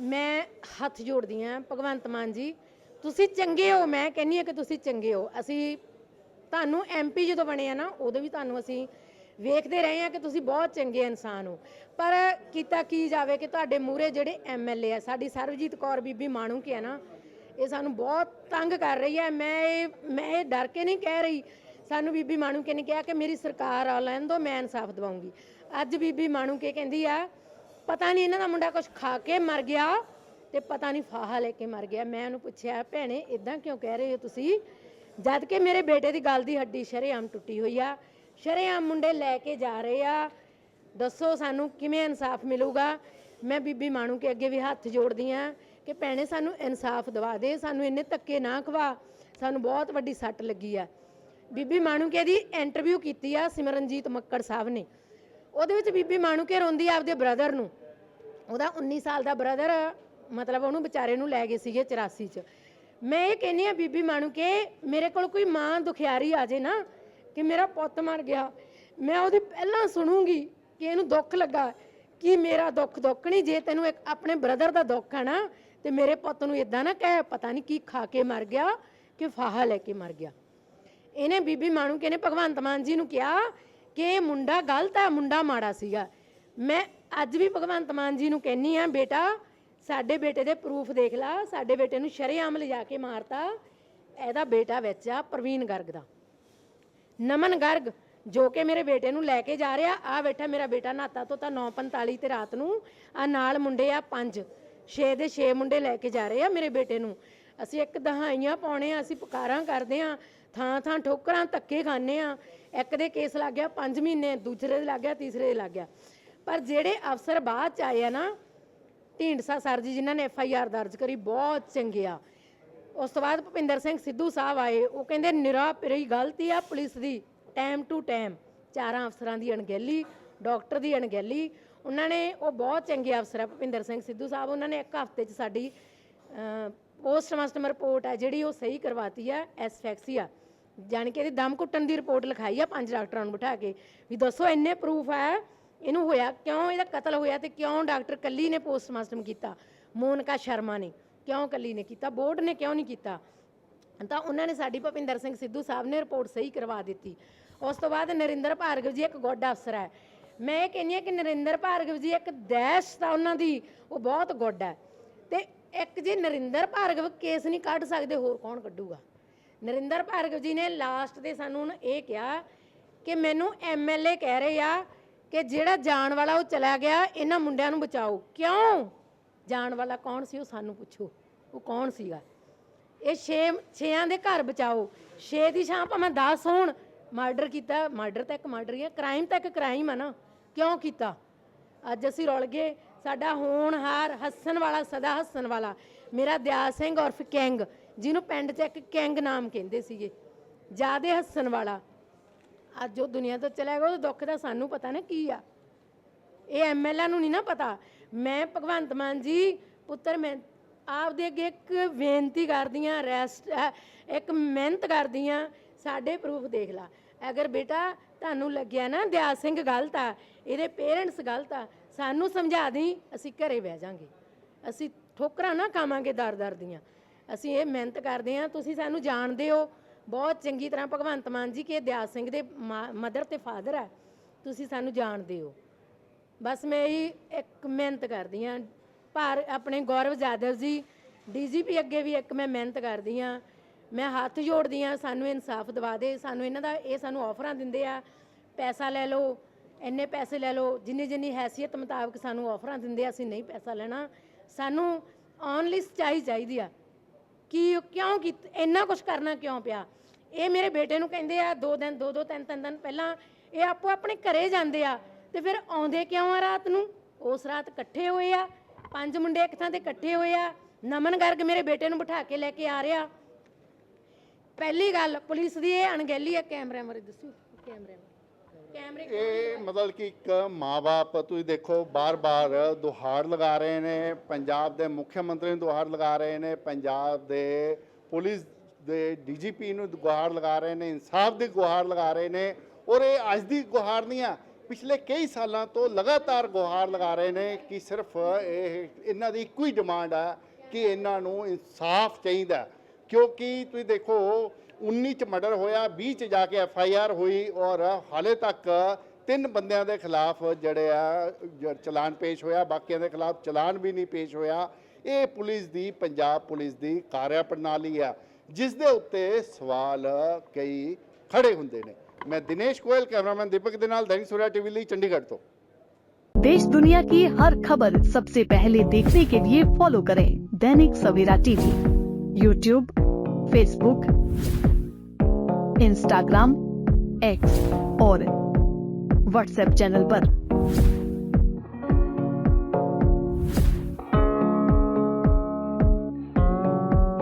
ਮੈਂ ਹੱਥ ਜੋੜਦੀ ਹਾਂ। ਭਗਵੰਤ ਮਾਨ ਜੀ ਤੁਸੀਂ ਚੰਗੇ ਹੋ, ਮੈਂ ਕਹਿੰਨੀ ਆ ਕਿ ਤੁਸੀਂ ਚੰਗੇ ਹੋ। ਅਸੀਂ ਤੁਹਾਨੂੰ ਐਮਪੀ ਜਦੋਂ ਬਣੇ ਆ ਨਾ, ਉਦੋਂ ਵੀ ਤੁਹਾਨੂੰ ਅਸੀਂ ਵੇਖਦੇ ਰਹੇ ਆ ਕਿ ਤੁਸੀਂ ਬਹੁਤ ਚੰਗੇ ਇਨਸਾਨ ਹੋ। ਪਰ ਕੀਤਾ ਕੀ ਜਾਵੇ ਕਿ ਤੁਹਾਡੇ ਮੂਹਰੇ ਜਿਹੜੇ ਐਮਐਲਏ ਆ, ਸਾਡੀ ਸਰਬਜੀਤ ਕੌਰ ਬੀਬੀ ਮਾਣੂ ਕੀ ਆ ਨਾ, ਇਹ ਸਾਨੂੰ ਬਹੁਤ ਤੰਗ ਕਰ ਰਹੀ ਹੈ ਮੈਂ ਇਹ ਮੈਂ ਇਹ ਡਰ ਕੇ ਨਹੀਂ ਕਹਿ ਰਹੀ। ਸਾਨੂੰ ਬੀਬੀ ਮਾਣੂ ਕੇ ਨੇ ਕਿਹਾ ਕਿ ਮੇਰੀ ਸਰਕਾਰ ਆ, ਲੈਣ ਦੋ, ਮੈਂ ਇਨਸਾਫ ਦਿਵਾਉਂਗੀ। ਅੱਜ ਬੀਬੀ ਮਾਣੂ ਕੇ ਕਹਿੰਦੀ ਆ, ਪਤਾ ਨਹੀਂ ਇਹਨਾਂ ਦਾ ਮੁੰਡਾ ਕੁਝ ਖਾ ਕੇ ਮਰ ਗਿਆ ਤੇ ਪਤਾ ਨਹੀਂ ਫਾਹਾ ਲੈ ਕੇ ਮਰ ਗਿਆ। ਮੈਂ ਉਹਨੂੰ ਪੁੱਛਿਆ, ਭੈਣੇ ਇਦਾਂ ਕਿਉਂ ਕਹਿ ਰਹੇ ਹੋ ਤੁਸੀਂ? ਜਦ ਕਿ ਮੇਰੇ ਬੇਟੇ ਦੀ ਗੱਲ ਦੀ ਹੱਡੀ ਸ਼ਰੇਆਮ ਟੁੱਟੀ ਹੋਈ ਆ। ਸ਼ਰੇਆਮ ਮੁੰਡੇ ਲੈ ਕੇ ਜਾ ਰਹੇ ਆ। ਦੱਸੋ ਸਾਨੂੰ ਕਿਵੇਂ ਇਨਸਾਫ ਮਿਲੂਗਾ? ਮੈਂ ਬੀਬੀ ਮਾਣੂ ਕੇ ਅੱਗੇ ਵੀ ਹੱਥ ਜੋੜਦੀ ਆ ਕਿ ਭੈਣੇ, ਸਾਨੂੰ ਇਨਸਾਫ ਦਿਵਾ ਦੇ, ਸਾਨੂੰ ਇੰਨੇ ਧੱਕੇ ਨਾ ਖਵਾ। ਸਾਨੂੰ ਬਹੁਤ ਵੱਡੀ ਸੱਟ ਲੱਗੀ ਆ। ਬੀਬੀ ਮਾਣੂਕੇ ਦੀ ਇੰਟਰਵਿਊ ਕੀਤੀ ਆ ਸਿਮਰਨਜੀਤ ਮੱਕੜ ਸਾਹਿਬ ਨੇ। ਉਹਦੇ ਵਿੱਚ ਬੀਬੀ ਮਾਣੂਕੇ ਰੋਂਦੀ ਆ ਆਪਦੇ ਬ੍ਰਦਰ ਨੂੰ। ਉਹਦਾ 19 ਸਾਲ ਦਾ ਬ੍ਰਦਰ ਮਤਲਬ ਉਹਨੂੰ ਵਿਚਾਰੇ ਨੂੰ ਲੈ ਗਏ ਸੀਗੇ 84 ਚ। ਮੈਂ ਇਹ ਕਹਿੰਨੀ ਆ ਬੀਬੀ ਮਾਣੂਕੇ ਮੇਰੇ ਕੋਲ ਕੋਈ ਮਾਂ ਦੁਖਿਆਰੀ ਆ ਜੇ ਨਾ, ਕਿ ਮੇਰਾ ਪੁੱਤ ਮਰ ਗਿਆ, ਮੈਂ ਉਹਦੀ ਪਹਿਲਾਂ ਸੁਣੂਗੀ ਕਿ ਇਹਨੂੰ ਦੁੱਖ ਲੱਗਾ, ਕਿ ਮੇਰਾ ਦੁੱਖ ਦੁੱਖ ਨਹੀਂ, ਜੇ ਤੈਨੂੰ ਇੱਕ ਆਪਣੇ ਬ੍ਰਦਰ ਦਾ ਦੁੱਖ ਹੈ ਨਾ, ਤੇ ਮੇਰੇ ਪੁੱਤ ਨੂੰ ਇਦਾਂ ਨਾ ਕਹਿ, ਪਤਾ ਨਹੀਂ ਕੀ ਖਾ ਕੇ ਮਰ ਗਿਆ, ਕਿ ਫਾਹਾ ਲੈ ਕੇ ਮਰ ਗਿਆ। ਇਹਨੇ ਬੀਬੀ ਮਾਣੂਕੇ ਨੇ ਭਗਵੰਤ ਮਾਨ ਜੀ ਨੂੰ ਕਿਹਾ ਕਿ ਇਹ ਮੁੰਡਾ ਗਲਤ ਹੈ ਮੁੰਡਾ ਮਾੜਾ ਸੀਗਾ। ਮੈਂ ਅੱਜ ਵੀ ਭਗਵੰਤ ਮਾਨ ਜੀ ਨੂੰ ਕਹਿੰਨੀ ਆ ਬੇਟਾ ਸਾਡੇ ਬੇਟੇ ਦੇ ਪ੍ਰੂਫ ਦੇਖ ਲਾ, ਸਾਡੇ ਬੇਟੇ ਨੂੰ ਸ਼ਰੇਆਮ ਲਿਜਾ ਕੇ ਮਾਰਤਾ। ਇਹਦਾ ਬੇਟਾ ਵਿੱਚ ਆ ਪ੍ਰਵੀਨ ਗਰਗ ਦਾ। ਨਮਨ ਗਰਗ, ਜੋ ਕਿ ਮੇਰੇ ਬੇਟੇ ਨੂੰ ਲੈ ਕੇ ਜਾ ਰਿਹਾ, ਆ ਬੈਠਾ ਮੇਰਾ ਬੇਟਾ ਨਾਤਾ ਤੋਂ ਤਾਂ 9:45 ਤੇ ਰਾਤ ਨੂੰ। ਆ ਨਾਲ ਮੁੰਡੇ ਆ ਪੰਜ 6 ਦੇ 6 ਮੁੰਡੇ ਲੈ ਕੇ ਜਾ ਰਹੇ ਆ ਮੇਰੇ ਬੇਟੇ ਨੂੰ। ਅਸੀਂ ਇੱਕ ਦਹਾਈਆਂ ਪਾਉਣੇ ਆ, ਅਸੀਂ ਪੁਕਾਰਾਂ ਕਰਦੇ ਆ, ਥਾਂ ਥਾਂ ਠੋਕਰਾਂ ਧੱਕੇ ਖਾਂਦੇ ਆ। ਇੱਕ ਦੇ ਕੇਸ ਲੱਗ ਗਿਆ 5 ਮਹੀਨੇ ਦੂਸਰੇ ਦੇ ਲੱਗ ਗਿਆ, ਤੀਸਰੇ ਦੇ ਲੱਗ ਗਿਆ। ਪਰ ਜਿਹੜੇ ਅਫਸਰ ਬਾਅਦ ਚ ਆਏ ਆ ਨਾ ਢੀਂਡਸਾ ਸਰ ਜੀ ਜਿਨ੍ਹਾਂ ਨੇ ਐਫ ਆਈ ਆਰ ਦਰਜ ਕਰੀ, ਬਹੁਤ ਚੰਗੇ ਆ। ਉਸ ਤੋਂ ਬਾਅਦ ਭੁਪਿੰਦਰ ਸਿੰਘ ਸਿੱਧੂ ਸਾਹਿਬ ਆਏ, ਉਹ ਕਹਿੰਦੇ ਨਿਰਾ ਪਰੀ ਗਲਤੀ ਆ ਪੁਲਿਸ ਦੀ ਟਾਈਮ ਟੂ ਟਾਈਮ ਚਾਰਾਂ ਅਫਸਰਾਂ ਦੀ ਅਣਗਹਿਲੀ ਡਾਕਟਰ ਦੀ ਅਣਗਹਿਲੀ। ਉਹਨਾਂ ਨੇ, ਉਹ ਬਹੁਤ ਚੰਗੇ ਅਫਸਰ ਆ ਭੁਪਿੰਦਰ ਸਿੰਘ ਸਿੱਧੂ ਸਾਹਿਬ, ਉਹਨਾਂ ਨੇ ਇੱਕ ਹਫ਼ਤੇ 'ਚ ਸਾਡੀ ਪੋਸਟਮਾਸਟਰ ਰਿਪੋਰਟ ਆ ਜਿਹੜੀ ਉਹ ਸਹੀ ਕਰਵਾਤੀ ਆ ਐਸਫੈਕਸੀਆ ਜਾਣੀ ਕਿ ਇਹਦੀ ਦਮ ਕੁੱਟਣ ਦੀ ਰਿਪੋਰਟ ਲਿਖਾਈ ਆ ਪੰਜ ਡਾਕਟਰਾਂ ਨੂੰ ਬਿਠਾ ਕੇ। ਵੀ ਦੱਸੋ, ਇੰਨੇ ਪ੍ਰੂਫ ਆ ਇਹਨੂੰ ਹੋਇਆ, ਕਿਉਂ ਇਹਦਾ ਕਤਲ ਹੋਇਆ ਤੇ ਕਿਉਂ ਡਾਕਟਰ ਕੱਲੀ ਨੇ ਪੋਸਟਮਾਰਟਮ ਕੀਤਾ? ਮੋਨਕਾ ਸ਼ਰਮਾ ਨੇ, ਕਿਉਂ ਕੱਲੀ ਨੇ ਕੀਤਾ? ਬੋਰਡ ਨੇ ਕਿਉਂ ਨਹੀਂ ਕੀਤਾ? ਤਾਂ ਉਹਨਾਂ ਨੇ ਸਾਡੀ ਭੁਪਿੰਦਰ ਸਿੰਘ ਸਿੱਧੂ ਸਾਹਿਬ ਨੇ ਰਿਪੋਰਟ ਸਹੀ ਕਰਵਾ ਦਿੱਤੀ। ਉਸ ਤੋਂ ਬਾਅਦ ਨਰਿੰਦਰ ਭਾਰਗਵ ਜੀ ਇੱਕ ਗੁੱਡ ਅਫਸਰ ਹੈ। ਮੈਂ ਇਹ ਕਹਿੰਦੀ ਹਾਂ ਕਿ ਨਰਿੰਦਰ ਭਾਰਗਵ ਜੀ ਇੱਕ ਦੈਸ਼ ਤਾਂ ਉਹਨਾਂ ਦੀ, ਉਹ ਬਹੁਤ ਗੁੱਡ ਹੈ। ਤੇ ਇੱਕ ਜੇ ਨਰਿੰਦਰ ਭਾਰਗਵ ਕੇਸ ਨਹੀਂ ਕੱਢ ਸਕਦੇ, ਹੋਰ ਕੌਣ ਕੱਢੂਗਾ? ਨਰਿੰਦਰ ਭਾਰਗਵ ਜੀ ਨੇ ਲਾਸਟ ਦੇ ਸਾਨੂੰ ਇਹ ਕਿਹਾ ਕਿ ਮੈਨੂੰ ਐਮਐਲਏ ਕਹਿ ਰਹੇ ਆ ਕਿ ਜਿਹੜਾ ਜਾਣ ਵਾਲਾ ਉਹ ਚਲਾ ਗਿਆ, ਇਹਨਾਂ ਮੁੰਡਿਆਂ ਨੂੰ ਬਚਾਓ। ਕਿਉਂ? ਜਾਣ ਵਾਲਾ ਕੌਣ ਸੀ? ਉਹ ਸਾਨੂੰ ਪੁੱਛੋ। ਉਹ ਕੌਣ ਸੀਗਾ? ਇਹ ਛੇ, ਛੇਆਂ ਦੇ ਘਰ ਬਚਾਓ। ਛੇ ਦੀ ਛਾਂ ਭਾਵੇਂ 10 ਹੋਣ, ਮਰਡਰ ਕੀਤਾ। ਮਰਡਰ ਤਾਂ ਇੱਕ ਮਰਡਰ ਹੀ ਹੈ। ਕ੍ਰਾਈਮ ਤਾਂ ਇੱਕ ਕ੍ਰਾਈਮ ਆ ਨਾ। ਕਿਉਂ ਕੀਤਾ? ਅੱਜ ਅਸੀਂ ਰੁਲ ਗਏ। ਸਾਡਾ ਹੋਣਹਾਰ ਹੱਸਣ ਵਾਲਾ, ਸਦਾ ਹੱਸਣ ਵਾਲਾ। ਮੇਰਾ ਦਿਆਲ ਸਿੰਘ ਉਰਫ ਕਿੰਗ, ਜਿਹਨੂੰ ਪਿੰਡ 'ਚ ਇੱਕ ਕਿੰਗ ਨਾਮ ਕਹਿੰਦੇ ਸੀਗੇ। ਜਿਆਦੇ ਹੱਸਣ ਵਾਲਾ। ਅੱਜ ਉਹ ਦੁਨੀਆ ਤੋਂ ਚਲਾ ਗਿਆ ਉਹ ਦੁੱਖ ਦਾ ਸਾਨੂੰ ਪਤਾ ਨਾ ਕੀ ਆ। ਇਹ ਐਮਐਲਏ ਨੂੰ ਨਹੀਂ ਨਾ ਪਤਾ। ਮੈਂ ਭਗਵੰਤ ਮਾਨ ਜੀ, ਪੁੱਤਰ ਮੈਂ ਆਪਦੇ ਅੱਗੇ ਇੱਕ ਬੇਨਤੀ ਕਰਦੀ ਆ ਰੈਸਟ ਇੱਕ ਮਿਹਨਤ ਕਰਦੀ ਆ ਸਾਡੇ ਪ੍ਰੂਫ ਦੇਖ ਲਾ। ਅਗਰ ਬੇਟਾ ਤੁਹਾਨੂੰ ਲੱਗਿਆ ਨਾ ਦਿਆ ਸਿੰਘ ਗਲਤ ਆ, ਇਹਦੇ ਪੇਰੈਂਟਸ ਗਲਤ ਆ, ਸਾਨੂੰ ਸਮਝਾ ਦੀ ਅਸੀਂ ਘਰੇ ਬਹਿ ਜਾਾਂਗੇ। ਅਸੀਂ ਠੋਕਰਾਂ ਨਾ ਖਾਵਾਂਗੇ ਦਰ-ਦਰ ਦੀਆਂ। ਅਸੀਂ ਇਹ ਮਿਹਨਤ ਕਰਦੇ ਆ ਤੁਸੀਂ ਸਾਨੂੰ ਜਾਣਦੇ ਹੋ ਬਹੁਤ ਚੰਗੀ ਤਰ੍ਹਾਂ ਭਗਵੰਤ ਮਾਨ ਜੀ ਕਿ ਇਹ ਦਿਆਲ ਸਿੰਘ ਦੇ ਮਦਰ ਤੇ ਫਾਦਰ ਆ। ਤੁਸੀਂ ਸਾਨੂੰ ਜਾਣਦੇ ਹੋ। ਬਸ ਮੈਂ ਹੀ ਇੱਕ ਮਿਹਨਤ ਕਰਦੀ ਆ ਭਾਰ, ਆਪਣੇ ਗੌਰਵ ਜਾਦਵ ਜੀ, ਡੀਜੀਪੀ ਅੱਗੇ ਵੀ ਇੱਕ ਮੈਂ ਮਿਹਨਤ ਕਰਦੀ ਆ ਮੈਂ ਹੱਥ ਜੋੜਦੀ ਆ ਸਾਨੂੰ ਇਨਸਾਫ ਦਿਵਾ ਦੇ। ਸਾਨੂੰ ਇਹਨਾਂ ਦਾ, ਇਹ ਸਾਨੂੰ ਆਫਰਾਂ ਦਿੰਦੇ ਆ। ਪੈਸਾ ਲੈ ਲਓ, ਇੰਨੇ ਪੈਸੇ ਲੈ ਲਓ, ਜਿੰਨੀ ਜਿੰਨੀ ਹੈਸੀਅਤ ਮੁਤਾਬਕ ਸਾਨੂੰ ਆਫਰਾਂ ਦਿੰਦੇ ਆ, ਅਸੀਂ ਨਹੀਂ ਪੈਸਾ ਲੈਣਾ। ਸਾਨੂੰ ਔਨਲੀ ਸਚਾਈ ਚਾਹੀਦੀ ਆ। ਕਿ ਕਿਉਂ ਕੀ ਇੰਨਾ ਕੁਝ ਕਰਨਾ ਕਿਉਂ ਪਿਆ? ਇਹ ਮੇਰੇ ਬੇਟੇ ਨੂੰ ਕਹਿੰਦੇ ਆ ਦੋ ਦਿਨ ਦੋ ਦੋ ਤਿੰਨ ਤਿੰਨ ਦਿਨ ਪਹਿਲਾਂ ਇਹ ਆਪੋ ਆਪਣੇ ਘਰੇ ਜਾਂਦੇ ਆ ਤੇ ਫਿਰ ਆਉਂਦੇ ਕਿਉਂ ਆ ਰਾਤ ਨੂੰ? ਉਸ ਰਾਤ ਇਕੱਠੇ ਹੋਏ ਆ ਪੰਜ ਮੁੰਡੇ ਇੱਕ ਥਾਂ ਤੇ ਇਕੱਠੇ ਹੋਏ ਆ ਨਮਨ ਗਰਗ ਮੇਰੇ ਬੇਟੇ ਨੂੰ ਬਿਠਾ ਕੇ ਲੈ ਕੇ ਆ ਰਿਹਾ। ਪਹਿਲੀ ਗੱਲ ਪੁਲਿਸ ਦੀ ਇਹ ਅਣਗਹਿਲੀ ਹੈ ਕੈਮਰੇ ਬਾਰੇ ਦੱਸੋ ਕੈਮਰੇ ਕੈਮਰੇ ਇਹ ਮਤਲਬ ਕਿ ਇੱਕ ਮਾਪੇ ਤੁਸੀਂ ਦੇਖੋ ਬਾਰ-ਬਾਰ ਦੁਹਾੜ ਲਗਾ ਰਹੇ ਨੇ ਪੰਜਾਬ ਦੇ ਮੁੱਖ ਮੰਤਰੀ ਨੂੰ ਦੁਹਾੜ ਲਗਾ ਰਹੇ ਨੇ ਪੰਜਾਬ ਦੇ ਪੁਲਿਸ ਦੇ ਡੀਜੀਪੀ ਨੂੰ ਗੁਹਾਰ ਲਗਾ ਰਹੇ ਨੇ, ਇਨਸਾਫ ਦੀ ਗੁਹਾਰ ਲਗਾ ਰਹੇ ਨੇ ਔਰ ਇਹ ਅੱਜ ਦੀ ਗੁਹਾਰ ਨਹੀਂ ਆ ਪਿਛਲੇ ਕਈ ਸਾਲਾਂ ਤੋਂ ਲਗਾਤਾਰ ਗੁਹਾਰ ਲਗਾ ਰਹੇ ਨੇ ਕਿ ਸਿਰਫ ਇਹ, ਇਹਨਾਂ ਦੀ ਇੱਕੋ ਹੀ ਡਿਮਾਂਡ ਹੈ ਕਿ ਇਹਨਾਂ ਨੂੰ ਇਨਸਾਫ ਚਾਹੀਦਾ ਕਿਉਂਕਿ ਤੁਸੀਂ ਦੇਖੋ 19 ਚ ਮਰਡਰ ਹੋਇਆ 20 ਚ ਜਾ ਕੇ ਐਫ ਆਈ ਆਰ ਹੋਈ ਔਰ ਹਾਲੇ ਤੱਕ ਤਿੰਨ ਬੰਦਿਆਂ ਦੇ ਖਿਲਾਫ ਜਿਹੜੇ ਆ ਜ- ਚਲਾਨ ਪੇਸ਼ ਹੋਇਆ, ਬਾਕੀਆਂ ਦੇ ਖਿਲਾਫ ਚਲਾਨ ਵੀ ਨਹੀਂ ਪੇਸ਼ ਹੋਇਆ। ਇਹ ਪੁਲਿਸ ਦੀ, ਪੰਜਾਬ ਪੁਲਿਸ ਦੀ ਕਾਰਿਆ ਪ੍ਰਣਾਲੀ ਆ। ਜਿਸ ਦੇ ਉੱਤੇ ਸਵਾਲ ਕਈ ਖੜੇ ਹੁੰਦੇ ਨੇ ਮੈਂ ਦਿਨੇਸ਼ ਗੋਇਲ ਕੈਮਰਾਮੈਨ ਦੀਪਕ ਦੇ ਨਾਲ ਦੈਨਿਕ ਸੂਰਿਆ ਟੀਵੀ ਲਈ ਚੰਡੀਗੜ੍ਹ ਤੋਂ देश दुनिया की हर खबर सबसे पहले देखने के लिए फॉलो करें Dainik Savera TV YouTube Facebook Instagram X और व्हाट्सएप चैनल पर।